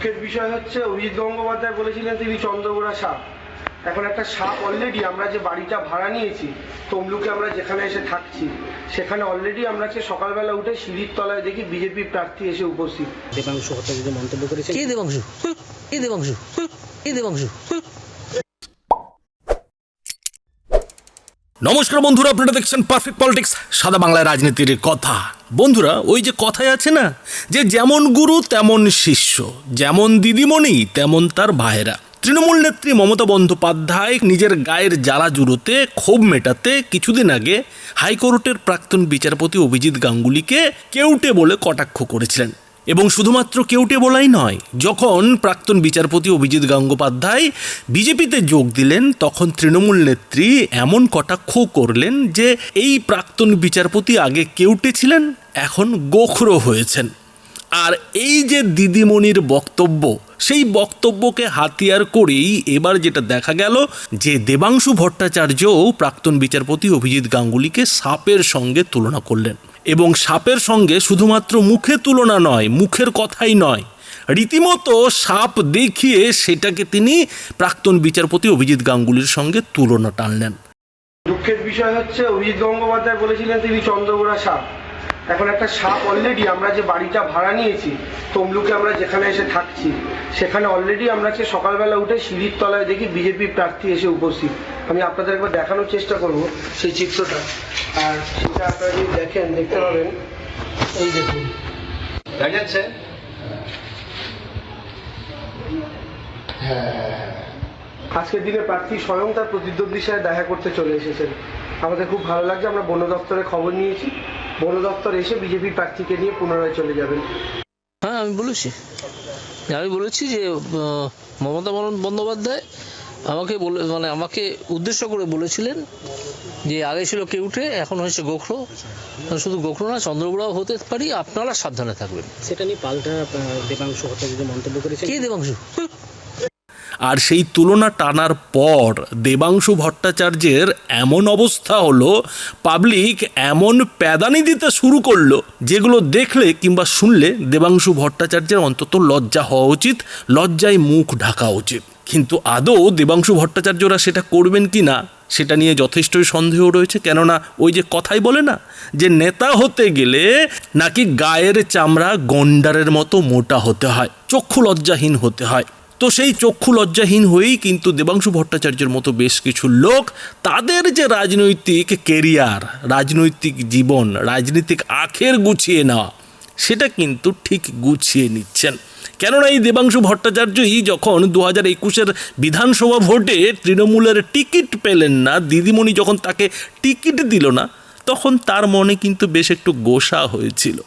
দুঃখের বিষয় হচ্ছে অভিজিৎ গঙ্গোপাধ্যায় বলেছিলেন তিনি চন্দ্রগোড়া সাপ। এখন একটা সাপ অলরেডি আমরা যে বাড়িটা ভাড়া নিয়েছি তমলুকে আমরা যেখানে এসে থাকছি সেখানে অলরেডি আমরা সে সকালবেলা উঠে সিঁড়ির তলায় দেখি বিজেপি প্রার্থী এসে উপস্থিত। দেবাংশু হত্যা যদি মন্তব্য করেছে কে দেবাংশু? কে দেবাংশু? কে দেবাংশু? নমস্কার বন্ধুরা, আপনারা দেখছেন পারফেক্ট পলিটিক্স সাদা বাংলায় রাজনীতির কথা। বন্ধুরা, ওই যে কথায় আছে না, যে যেমন গুরু, তেমন শিষ্য, যেমন দিদিমণি, তেমন তার ভাইয়েরা। তৃণমূল নেত্রী মমতা বন্দ্যোপাধ্যায় নিজের গায়ের জ্বালা জুড়োতে, ক্ষোভ মেটাতে কিছুদিন আগে হাইকোর্টের প্রাক্তন বিচারপতি অভিজিৎ গাঙ্গুলিকে কেউটে বলে কটাক্ষ করেছিলেন। এবং শুধুমাত্র কেউটে বলাই নয়, যখন প্রাক্তন বিচারপতি অভিজিৎ গঙ্গোপাধ্যায় বিজেপিতে যোগ দিলেন, তখন তৃণমূল নেত্রী এমন কটাক্ষ করলেন যে এই প্রাক্তন বিচারপতি আগে কেউটে ছিলেন, এখন গোখরো হয়েছেন। আর এই যে দিদিমণির বক্তব্য, সেই বক্তব্যকে হাতিয়ার করেই এবার যেটা দেখা গেল যে দেবাংশু ভট্টাচার্যও প্রাক্তন বিচারপতি অভিজিৎ গাঙ্গুলিকে সাপের সঙ্গে তুলনা করলেন। এবং সাপের সঙ্গে শুধুমাত্র মুখে তুলনা নয়, মুখের কথাই নয়। রীতিমতো সাপ দেখিয়ে সেটাকে তিনি প্রাক্তন বিচারপতি অভিজিৎ গাঙ্গুলির সঙ্গে তুলনা টানলেন। দুঃখের বিষয় হচ্ছে, অভিজিৎ গঙ্গোপাধ্যায় বলেছিলেন তিনি চন্দ্রগোড়া সাপ। এখন একটা সাপ অলরেডি আমরা যে বাড়িটা ভাড়া নিয়েছি, তমলুকে আমরা যেখানে এসে থাকছি, সেখানে অলরেডি আমরা আজকে সকালবেলা উঠে সিঁড়ির তলায় দেখি বিজেপি প্রার্থী এসে উপস্থিত। আমি আপনাদের একবার দেখানোর চেষ্টা করব সেই চিত্রটা। আর সেটা আপনারা যদি দেখেন দেখতে পাবেন। এই দেখুন। দেখা যাচ্ছে আজকের দিনে প্রার্থী স্বয়ং তার প্রতিদ্বন্দ্বীর সাথে দেখা করতে চলে এসেছেন। আমাদের খুব ভালো লাগছে আমরা বন দপ্তরে খবর নিয়েছি। বন দপ্তর এসে বিজেপি প্রার্থীকে নিয়ে পুনরায় চলে যাবেন। হ্যাঁ আমি বলেছি। আমি বলেছি যে আহ, মমতা বন্দ- বন্দ্যোপাধ্যায় আমাকে বলে মানে আমাকে উদ্দেশ্য করে বলেছিলেন যে আগে ছিল কেউটে এখন হয়েছে গোখরো। শুধু গোখরো না চন্দ্রগুড়াও হতে পারি আপনারা সাবধানে থাকবেন। সেটা নিয়ে পাল্টা দেবাংশু হত্যা যে মন্তব্য করেছেন। কে দেবাংশু? আর সেই তুলনা টানার পর দেবাংশু ভট্টাচার্যের এমন অবস্থা হলো পাবলিক এমন প্যাদানি দিতে শুরু করল যেগুলো দেখলে কিংবা শুনলে দেবাংশু ভট্টাচার্যের অন্তত লজ্জা হওয়া উচিত লজ্জায় মুখ ঢাকা উচিত। কিন্তু আদৌ দেবাংশু ভট্টাচার্যরা সেটা করবেন কি না সেটা নিয়ে যথেষ্টই সন্দেহ রয়েছে, কেননা ওই যে কথাই বলে না যে নেতা হতে গেলে নাকি গায়ের চামড়া গন্ডারের মতো মোটা হতে হয়, চক্ষু লজ্জাহীন হতে হয়। তো সেই চক্ষু লজ্জাহীন হয়েই কিন্তু দেবাংশু ভট্টাচার্যের মতো বেশ কিছু লোক তাদের যে রাজনৈতিক কেরিয়ার, রাজনৈতিক জীবন, রাজনৈতিক আখের গুছিয়ে নেওয়া, সেটা কিন্তু ঠিক গুছিয়ে নিচ্ছেন। কেননা এই দেবাংশু ভট্টাচার্যই যখন দু হাজার একুশের বিধানসভা ভোটে তৃণমূলের টিকিট পেলেন না, দিদিমণি যখন তাকে টিকিট দিল না, তখন তার মনে কিন্তু বেশ একটু গোসা হয়েছিল।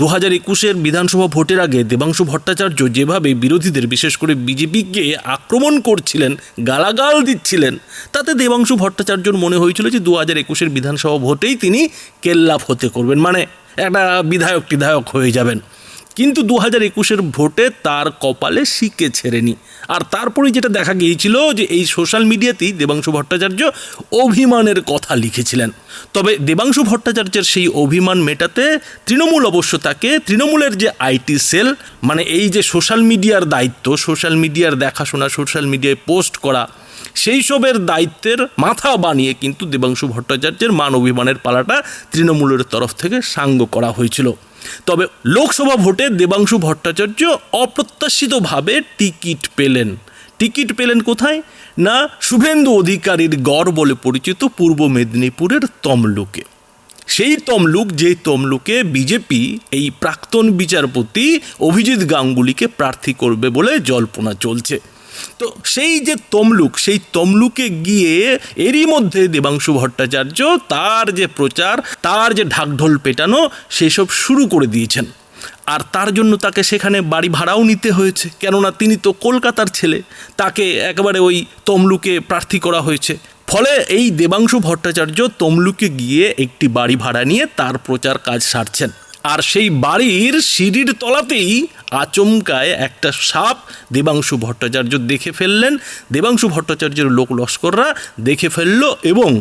দু হাজার একুশের বিধানসভা ভোটের আগে দেবাংশু ভট্টাচার্য যেভাবে বিরোধীদের, বিশেষ করে বিজেপিকে আক্রমণ করছিলেন, গালাগাল দিচ্ছিলেন, তাতে দেবাংশু ভট্টাচার্যর মনে হয়েছিল যে দু হাজার একুশের বিধানসভা ভোটেই তিনি কেল্লাফ হতে করবেন। মানে একটা বিধায়ক টিধায়ক হয়ে যাবেন। কিন্তু দু হাজার একুশের ভোটে তার কপালে শিকে ছেড়েনি। আর তারপরে যেটা দেখা গিয়েছিল যে এই সোশ্যাল মিডিয়াতেই দেবাংশু ভট্টাচার্য অভিমানের কথা লিখেছিলেন। তবে দেবাংশু ভট্টাচার্যের সেই অভিমান মেটাতে তৃণমূল অবশ্য তাকে তৃণমূলের যে আইটি সেল মানে এই যে সোশ্যাল মিডিয়ার দায়িত্ব, সোশ্যাল মিডিয়ার দেখাশোনা, সোশ্যাল মিডিয়ায় পোস্ট করা, সেই সবের দায়িত্বের মাথা বানিয়ে কিন্তু দেবাংশু ভট্টাচার্যের মান অভিমানের পালাটা তৃণমূলের তরফ থেকে সাঙ্গ করা হয়েছিল। তবে লোকসভা ভোটে দেবাংশু ভট্টাচার্য অপ্রত্যাশিতভাবে টিকিট পেলেন। টিকিট পেলেন কোথায়? না, শুভেন্দু অধিকারীর গড় বলে পরিচিত পূর্ব মেদিনীপুরের তমলুকে। সেই তমলুক যে তমলুকে বিজেপি এই প্রাক্তন বিচারপতি অভিজিৎ গাঙ্গুলিকে প্রার্থী করবে বলে জল্পনা চলছে। তো সেই যে তমলুক, সেই তমলুকে গিয়ে এরই মধ্যে দেবাংশু ভট্টাচার্য তার যে প্রচার, তার যে ঢাকঢোল পেটানো, সেসব শুরু করে দিয়েছেন। আর তার জন্য তাকে সেখানে বাড়ি ভাড়াও নিতে হয়েছে। কেননা তিনি তো কলকাতার ছেলে, তাকে একেবারে ওই তমলুকে প্রার্থী করা হয়েছে। ফলে এই দেবাংশু ভট্টাচার্য তমলুকে গিয়ে একটি বাড়ি ভাড়া নিয়ে তার প্রচার কাজ সারছেন। আর সেই বাড়ির সিঁড়ির তলাতেই আচমকায় একটা সাপ দেবাংশু ভট্টাচার্য দেখে ফেললেন। দেবাংশু ভট্টাচার্যের লোক লস্কররা দেখে ফেলল এবং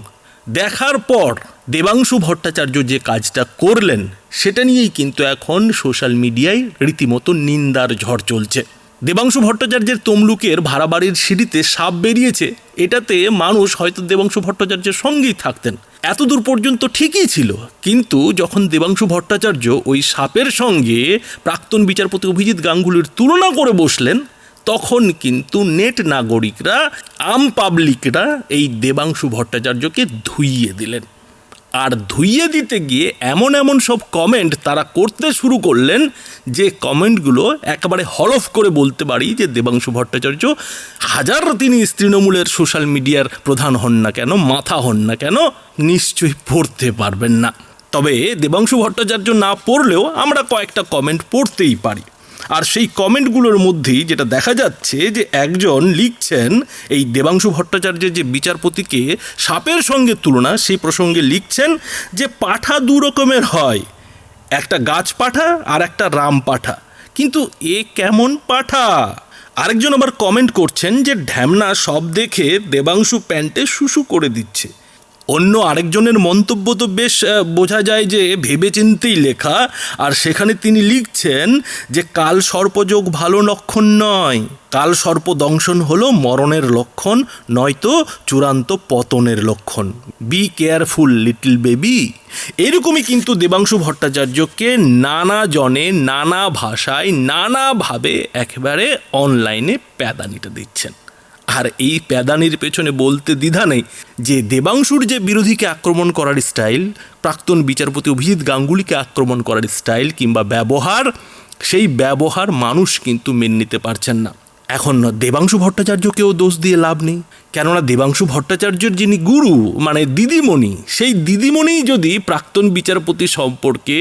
দেখার পর দেবাংশু ভট্টাচার্য যে কাজটা করলেন, সেটা নিয়েই কিন্তু এখন সোশ্যাল মিডিয়ায় রীতিমতো নিন্দার ঝড় চলছে। দেবাংশু ভট্টাচার্যের তমলুকের ভাড়া বাড়ির সিঁড়িতে সাপ বেরিয়েছে, এটাতে মানুষ হয়তো দেবাংশু ভট্টাচার্যের সঙ্গেই থাকতেন। এতদূর পর্যন্ত ঠিকই ছিল, কিন্তু যখন দেবাংশু ভট্টাচার্য ওই সাপের সঙ্গে প্রাক্তন বিচারপতি অভিজিৎ গাঙ্গুলির তুলনা করে বসলেন, তখন কিন্তু নেট নাগরিকরা, আম পাবলিকরা এই দেবাংশু ভট্টাচার্যকে ধুইয়ে দিলেন। আর ধুইয়ে দিতে গিয়ে এমন এমন সব কমেন্ট তারা করতে শুরু করলেন যে কমেন্টগুলো একেবারে হলফ করে বলতে পারি যে দেবাংশু ভট্টাচার্য, হাজার তিনি তৃণমূলের সোশ্যাল মিডিয়ার প্রধান হন না কেন, মাথা হন না কেন, নিশ্চয়ই পড়তে পারবেন না। তবে দেবাংশু ভট্টাচার্য না পড়লেও আমরা কয়েকটা কমেন্ট পড়তেই পারি। আর সেই কমেন্টগুলোর মধ্যেই যেটা দেখা যাচ্ছে যে একজন লিখছেন, এই দেবাংশু ভট্টাচার্যের যে বিচারপতিকে সাপের সঙ্গে তুলনা, সেই প্রসঙ্গে লিখছেন যে পাঠা দু রকমের হয়, একটা গাছ পাঠা আর একটা রাম পাঠা। কিন্তু এ কেমন পাঠা? আরেকজন আবার কমেন্ট করছেন যে ঢ্যামনা সব দেখে দেবাংশু প্যান্টে শুশু করে দিচ্ছে। অন্য আরেকজনের মন্তব্য তো বেশ বোঝা যায় যে ভেবেচিন্তেই লেখা। আর সেখানে তিনি লিখছেন যে, কাল সর্পযোগ ভালো লক্ষণ নয়। কাল সর্প দংশন হলো মরণের লক্ষণ, নয়তো চূড়ান্ত পতনের লক্ষণ। বি কেয়ারফুল লিটল বেবি এরকমই কিন্তু দেবাংশু ভট্টাচার্যকে নানা জনে নানা ভাষায়, নানাভাবে একেবারে অনলাইনে প্যাদানিটা দিচ্ছেন। আর এই প্যাদানির পেছনে বলতে দ্বিধা নেই যে দেবাংশুর যে বিরোধীকে আক্রমণ করার স্টাইল, প্রাক্তন বিচারপতি অভিজিৎ গাঙ্গুলিকে আক্রমণ করার স্টাইল কিংবা ব্যবহার, সেই ব্যবহার মানুষ কিন্তু মেনে নিতে পারছেন না। এখন দেবাংশু ভট্টাচার্যকেও দোষ দিয়ে লাভ নেই। কেননা দেবাংশু ভট্টাচার্যের যিনি গুরু মানে দিদিমণি, সেই দিদিমণি যদি প্রাক্তন বিচারপতি সম্পর্কে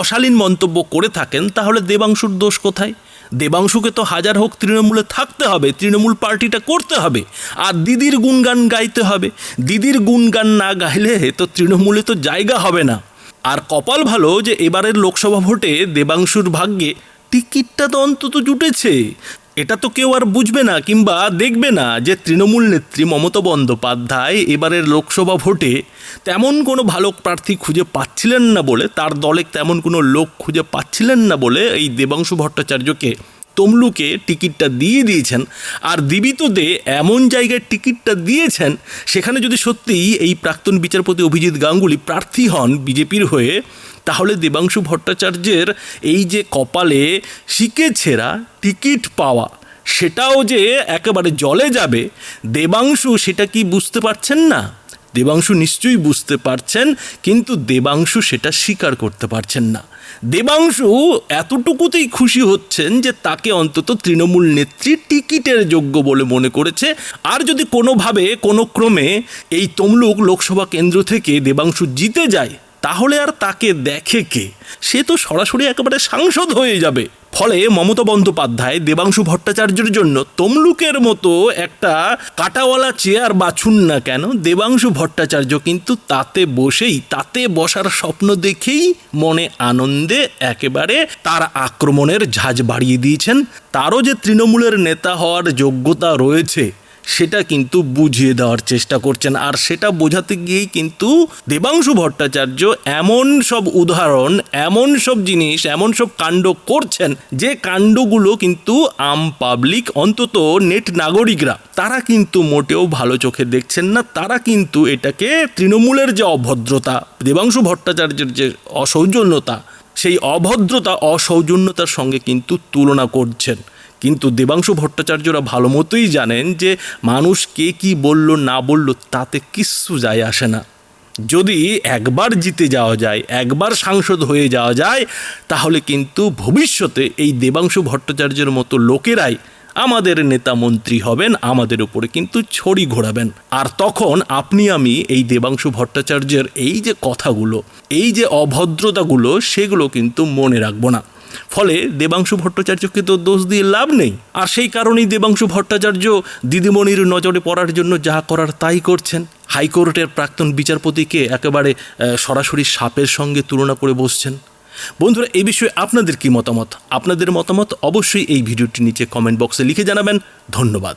অশালীন মন্তব্য করে থাকেন, তাহলে দেবাংশুর দোষ কোথায়? দেবাংশুকে তো হাজার হোক তৃণমূলে থাকতে হবে, তৃণমূল পার্টিটা করতে হবে, আর দিদির গুণগান গাইতে হবে। দিদির গুণগান না গাইলে তো তৃণমূলে তো জায়গা হবে না। আর কপাল ভালো যে এবারের লোকসভা ভোটে দেবাংশুর ভাগ্যে টিকিটটা তো অন্তত জুটেছে। এটা তো কেউ আর বুঝবে না কিংবা দেখবে না যে তৃণমূল নেত্রী মমতা বন্দ্যোপাধ্যায় এবারের লোকসভা ভোটে তেমন কোনো ভালো প্রার্থী খুঁজে পাচ্ছিলেন না বলে, তার দলে তেমন কোনো লোক খুঁজে পাচ্ছিলেন না বলে এই দেবাংশু ভট্টাচার্যকে তমলুকে টিকিটটা দিয়ে দিয়েছেন, আর দিবিত দে এমন জায়গায় টিকিটটা দিয়েছেন, সেখানে যদি সত্যিই এই প্রাক্তন বিচারপতি অভিজিৎ গাঙ্গুলি প্রার্থী হন বিজেপির হয়ে, তাহলে দেবাংশু ভট্টাচার্যের এই যে কপালে শিকে ছেঁড়া টিকিট পাওয়া, সেটাও যে একেবারে জলে যাবে, দেবাংশু সেটা কি বুঝতে পারছেন না? দেবাংশু নিশ্চয়ই বুঝতে পারছেন, কিন্তু দেবাংশু সেটা স্বীকার করতে পারছেন না। দেবাংশু এতটুকুতেই খুশি হচ্ছেন যে তাকে অন্তত তৃণমূল নেত্রী টিকিটের যোগ্য বলে মনে করেছে। আর যদি কোনোভাবে, কোনো ক্রমে এই তমলুক লোকসভা কেন্দ্র থেকে দেবাংশু জিতে যায় তাহলে আর তাকে দেখে কে? সে তো সরাসরি একেবারে সাংসদ হয়ে যাবে। ফলে মমতা বন্দ্যোপাধ্যায়, দেবাংশু ভট্টাচার্যের জন্য তমলুকের মতো একটা কাটাওয়ালা চেয়ার বাছুন না কেন? দেবাংশু ভট্টাচার্য কিন্তু তাতে বসেই, তাতে বসার স্বপ্ন দেখেই মনে আনন্দে একেবারে তার আক্রমণের ঝাঁজ বাড়িয়ে দিয়েছেন। তারও যে তৃণমূলের নেতা হওয়ার যোগ্যতা রয়েছে সেটা কিন্তু বুঝিয়ে দেওয়ার চেষ্টা করছেন। আর সেটা বোঝাতে গিয়েই কিন্তু দেবাংশু ভট্টাচার্য এমন সব উদাহরণ, এমন সব জিনিস, এমন সব কাণ্ড করছেন যে কাণ্ডগুলো কিন্তু আম পাবলিক অন্তত নেট নাগরিকরা, তারা কিন্তু মোটেও ভালো চোখে দেখছেন না। তারা কিন্তু এটাকে তৃণমূলের যে অভদ্রতা, দেবাংশু ভট্টাচার্যের যে অসৌজন্যতা, সেই অভদ্রতা, অসৌজন্যতার সঙ্গে কিন্তু তুলনা করছেন। কিন্তু দেবাংশু ভট্টাচার্যরা ভালো মতোই জানেন যে মানুষ কে কি বলল, না বলল, তাতে কিচ্ছু যায় আসে না। যদি একবার জিতে যাওয়া যায়, একবার সাংসদ হয়ে যাওয়া যায়, তাহলে কিন্তু ভবিষ্যতে এই দেবাংশু ভট্টাচার্যের মতো লোকেরাই আমাদের নেতা মন্ত্রী হবেন, আমাদের উপরে কিন্তু ছড়ি ঘোরাবেন। আর তখন আপনি, আমি এই দেবাংশু ভট্টাচার্যের এই যে কথাগুলো, এই যে অভদ্রতাগুলো, সেগুলো কিন্তু মনে রাখব না। ফলে দেবাংশু ভট্টাচার্যকে তো দোষ দিয়ে লাভ নেই। আর সেই কারণেই দেবাংশু ভট্টাচার্য দিদিমণির নজরে পড়ার জন্য যা করার তাই করছেন। হাইকোর্টের প্রাক্তন বিচারপতিকে একেবারে সরাসরি সাপের সঙ্গে তুলনা করে বসছেন। বন্ধুরা এই বিষয়ে আপনাদের কি মতামত? আপনাদের মতামত অবশ্যই এই ভিডিওটি নিচে কমেন্ট বক্সে লিখে জানাবেন। ধন্যবাদ।